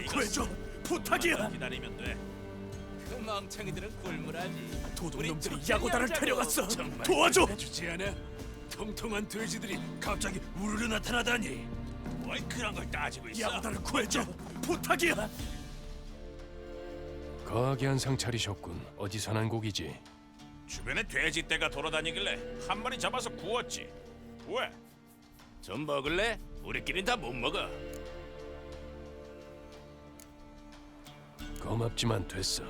다 구해줘. 부탁이야. 기다리면 돼. 그 멍청이들은 꿀물하지. 도둑놈들이 야고다를 데려갔어. 도와줘. 주지 않아? 통통한 돼지들이 갑자기 우르르 나타나다니. 뭘 그런 걸 따지고 있어? 야고다를 구해줘. 부탁이야. 거하게 한상 차리셨군. 어디서 난 곡이지? 주변에 돼지 떼가 돌아다니길래 한 마리 잡아서 구웠지. 왜? 좀 먹을래? 우리끼린 다 못 먹어. 고맙지만 됐어.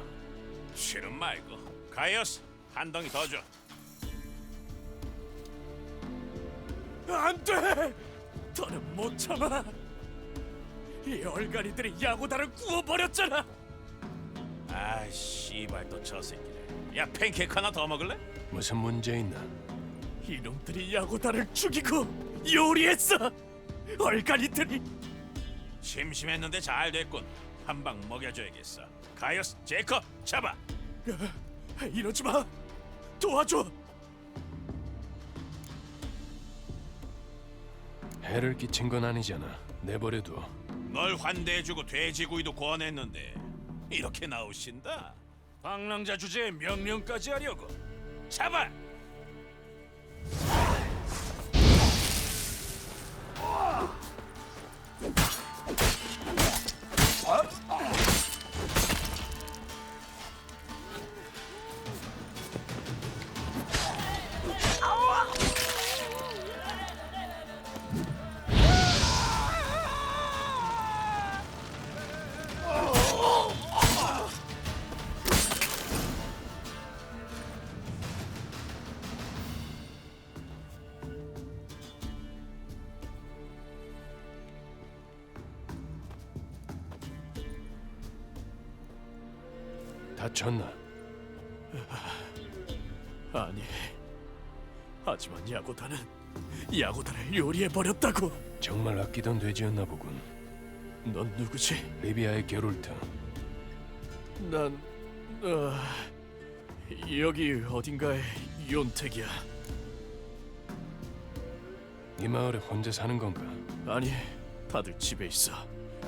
싫은 말고. 가이어스 한 덩이 더 줘. 안 돼. 더는 못 참아. 이 얼간이들이 야고다를 구워버렸잖아. 아 씨발 또 저 새끼네. 야 팬케이크 하나 더 먹을래? 무슨 문제 있나? 이놈들이 야고다를 죽이고 요리했어. 얼간이들이 심심했는데 잘 됐군. 한 방 먹여줘야겠어. 가이어스 제이컵 잡아. 이러지 마. 도와줘. 해를 끼친 건 아니잖아. 내버려둬. 널 환대해주고 돼지구이도 권했는데 이렇게 나오신다. 방랑자 주제에 명령까지 하려고. 잡아. 다쳤나? 아니. 하지만 야고다는 야고다를 요리해 버렸다고. 정말 아끼던 돼지였나 보군. 넌 누구지? 리비아의 게롤트. 난 어, 여기 어딘가에 윤택이야. 이 마을에 혼자 사는 건가? 아니, 다들 집에 있어.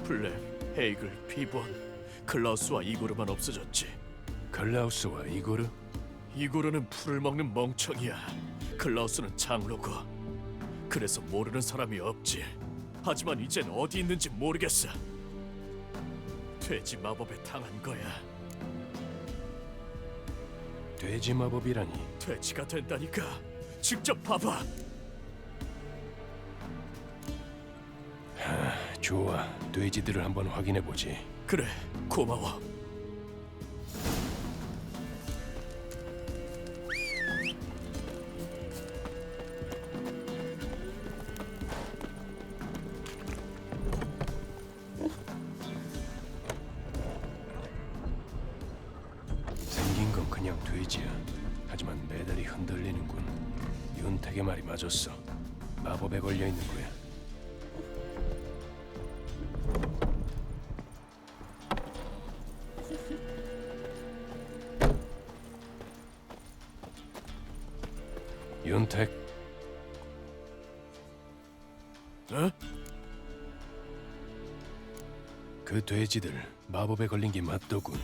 플렘, 헤이글, 비본, 클라우스와 이고르만 없어졌지. 클라우스와 이고르? 이고르는 풀을 먹는 멍청이야. 클라우스는 장로고. 그래서 모르는 사람이 없지. 하지만 이젠 어디 있는지 모르겠어. 돼지 마법에 당한 거야. 돼지 마법이라니. 돼지가 된다니까. 직접 봐봐. 좋아. 돼지들을 한번 확인해 보지. 그래, 고마워. 말이 맞았어. 마법에 걸려 있는 거야. 윤택, 어? 그 돼지들 마법에 걸린 게 맞더군.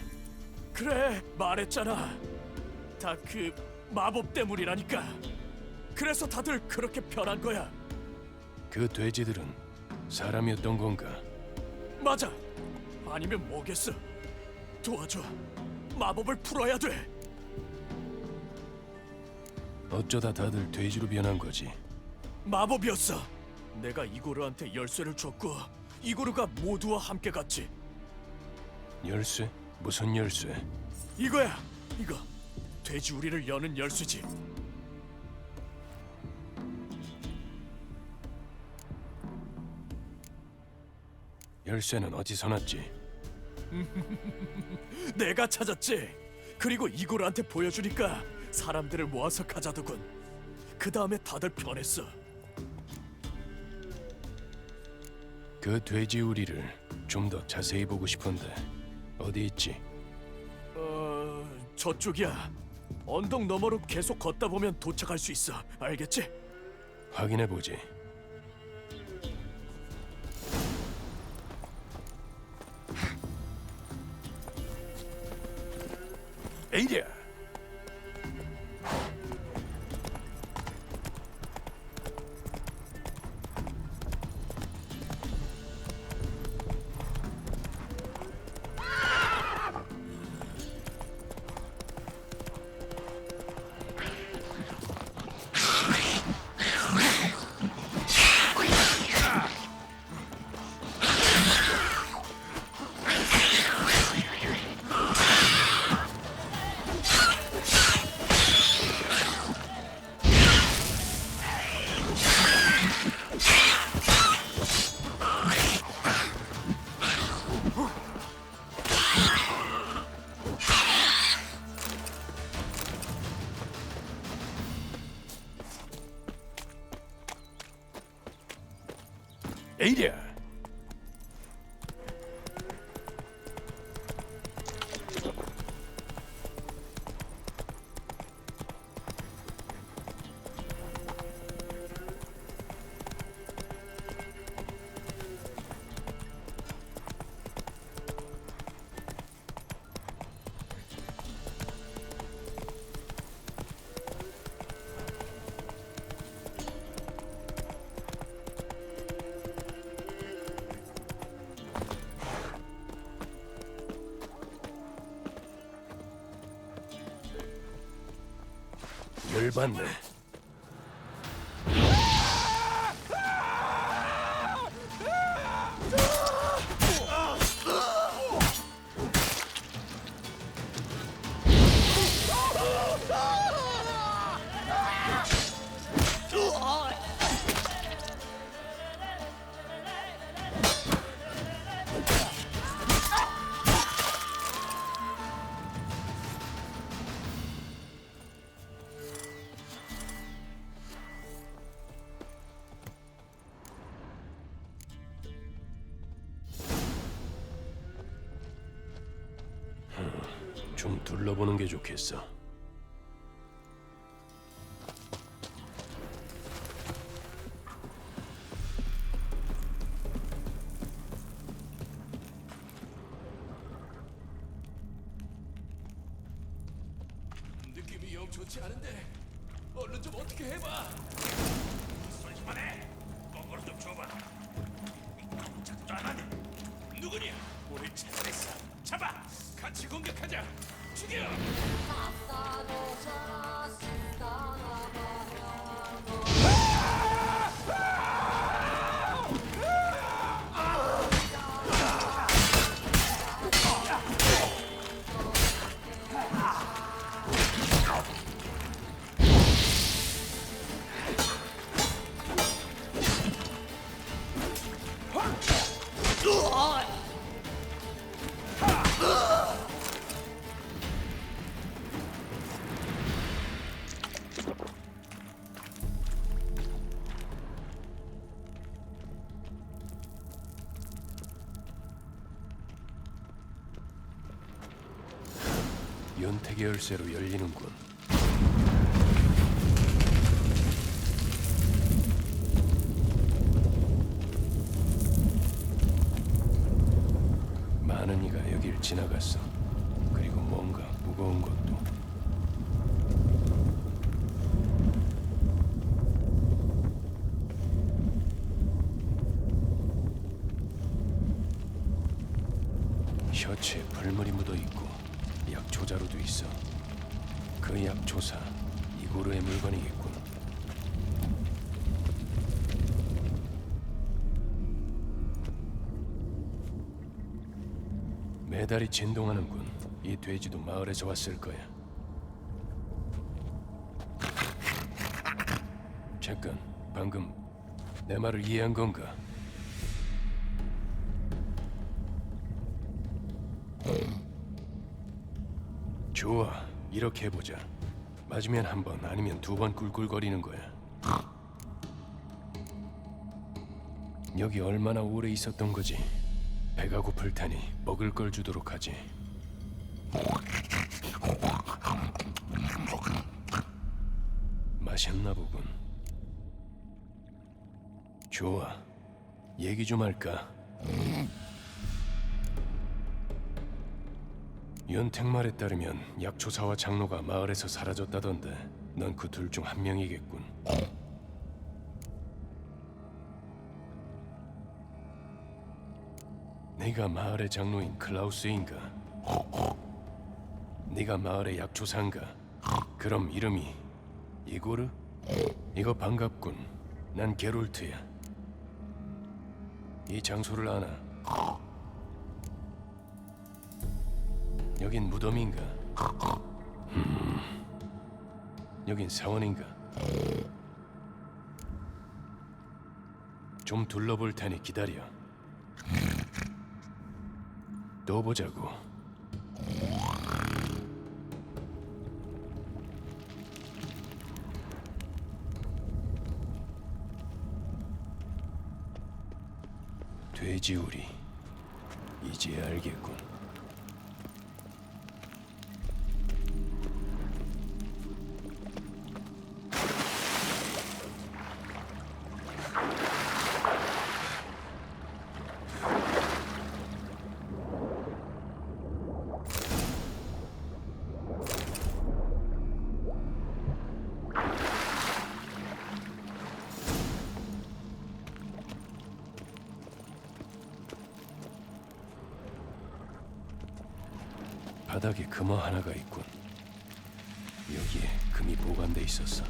그래, 말했잖아. 다 그 마법 때문이라니까. 그래서 다들 그렇게 변한 거야. 그 돼지들은 사람이었던 건가? 맞아. 아니면 뭐겠어? 도와줘. 마법을 풀어야 돼. 어쩌다 다들 돼지로 변한 거지. 마법이었어. 내가 이고르한테 열쇠를 줬고 이고르가 모두와 함께 갔지. 열쇠? 무슨 열쇠? 이거야. 이거. 돼지 우리를 여는 열쇠지. 열쇠는 어디서 났지? 내가 찾았지. 그리고 이고르한테 보여주니까 사람들을 모아서 가자더군. 그 다음에 다들 변했어. 그 돼지 우리를 좀 더 자세히 보고 싶은데 어디 있지? 어, 저쪽이야. 언덕 너머로 계속 걷다 보면 도착할 수 있어. 알겠지? 확인해 보지. 열받 좀 둘러보는 게 좋겠어. 느낌이 영 좋지 않은데 얼른 좀 어떻게 해봐. 쏠지만 해. 거꾸로 좀 줘봐. 작도 안 하네. 누구냐? 우리 찾아냈어. 잡아. 같이 공격하자. 죽여. 연택의 열쇠로 열리는군. 많은 이가 여길 지나갔어. 그리고 뭔가 무거운 것도. 셔츠에 불물이 묻어 있고 약초자루도 있어. 그 약초사 이고르의 물건이겠군. 메달이 진동하는군. 이 돼지도 마을에서 왔을 거야. 잠깐, 방금 내 말을 이해한 건가? 좋아, 이렇게 해보자. 맞으면 한 번, 아니면 두 번 꿀꿀거리는 거야. 여기 얼마나 오래 있었던 거지? 배가 고플 테니 먹을 걸 주도록 하지. 마셨나 보군. 좋아, 얘기 좀 할까? 연택 말에 따르면 약초사와 장로가 마을에서 사라졌다던데 넌 그 둘 중 한 명이겠군. 네가 마을의 장로인 클라우스인가? 네가 마을의 약초사인가? 그럼 이름이 이고르? 이거 반갑군. 난 게롤트야. 이 장소를 아나? 여긴 무덤인가? 음, 여긴 사원인가? 좀 둘러볼 테니 기다려. 또 보자고. 돼지우리 이제 알겠군. 바닥에 금어 하나가 있군. 여기에 금이 보관돼 있었어.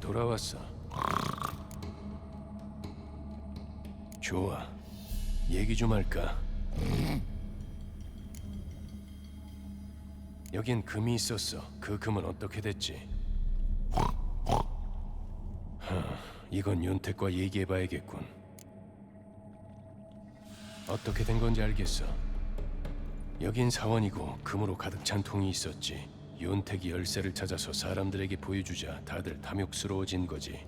돌아왔어. 좋아. 얘기 좀 할까? 여긴 금이 있었어. 그 금은 어떻게 됐지? 이건 윤택과 얘기해봐야겠군. 어떻게 된 건지 알겠어. 여긴 사원이고 금으로 가득 찬 통이 있었지. 윤택이 열쇠를 찾아서 사람들에게 보여주자 다들 탐욕스러워진 거지.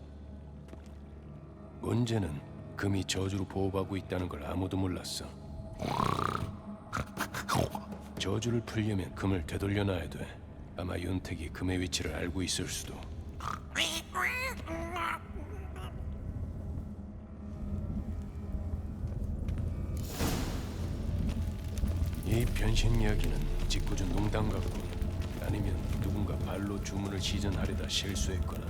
문제는 금이 저주로 보호받고 있다는 걸 아무도 몰랐어. 저주를 풀려면 금을 되돌려 놔야 돼. 아마 윤택이 금의 위치를 알고 있을 수도. 이 변신 이야기는 짓궂은 농담 같군. 아니면 누군가 발로 주문을 시전하려다 실수했거나